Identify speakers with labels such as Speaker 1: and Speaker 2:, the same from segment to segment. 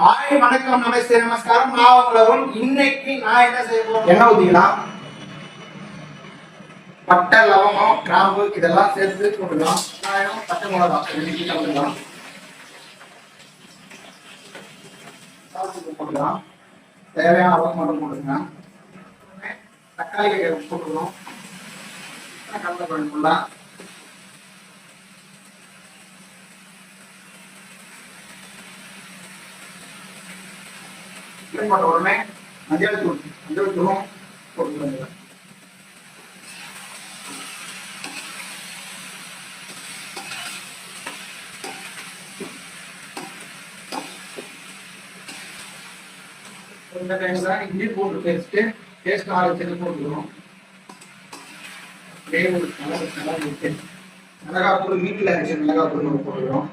Speaker 1: Hi வணக்கம் நமஸ்தே நமஸ்காரம். நான் உங்களவன் இன்னைக்கு நான் என்ன செய்ய போறேன் என்ன ஊத்திக்கலாம் பட்டை லவங்கம் கிராம்பு இதெல்லாம் சேர்த்து போட்டுக்கலாம். வெங்காயம் பச்சை மிளகா ரெண்டு கலந்துக்கலாம் போட்டுக்கலாம். தேவையான அளவு மட்டும் போட்டுக்கலாம் தக்காளி போட்டுக்கணும் கடலை குழம்புலாம் சிக்கன் போட்ட உடனே மஞ்சள் தூள் மஞ்சள் தூளும் போட்டுக்கோங்க இந்த டைம்ல இஞ்சி பூண்டு பேஸ்ட்டு பேஸ்ட் ஆரம்பிச்சு போட்டுக்கணும். அப்படியே ஒரு கலர் கலர் விட்டு மிளகாத்தூள் வீட்டில் அரைச்ச மிளகாப்பூர் போட்டுக்கிறோம்.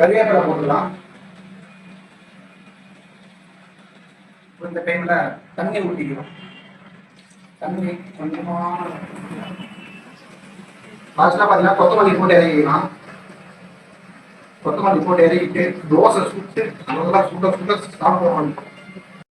Speaker 1: கருவேப்பிலை போட்டுக்கலாம் இந்த டைம்ல தண்ணி ஊற்றிக்கிறோம் தண்ணி கொஞ்சமா லாஸ்ட்ல பார்த்தீங்கன்னா கொத்தமல்லி போட்டு இறங்கிக்கலாம் கொத்தமல்லி போட்டு இறக்கிட்டு தோசை சுட்டு நல்லா சுட சுட சாப்பிடுவோம்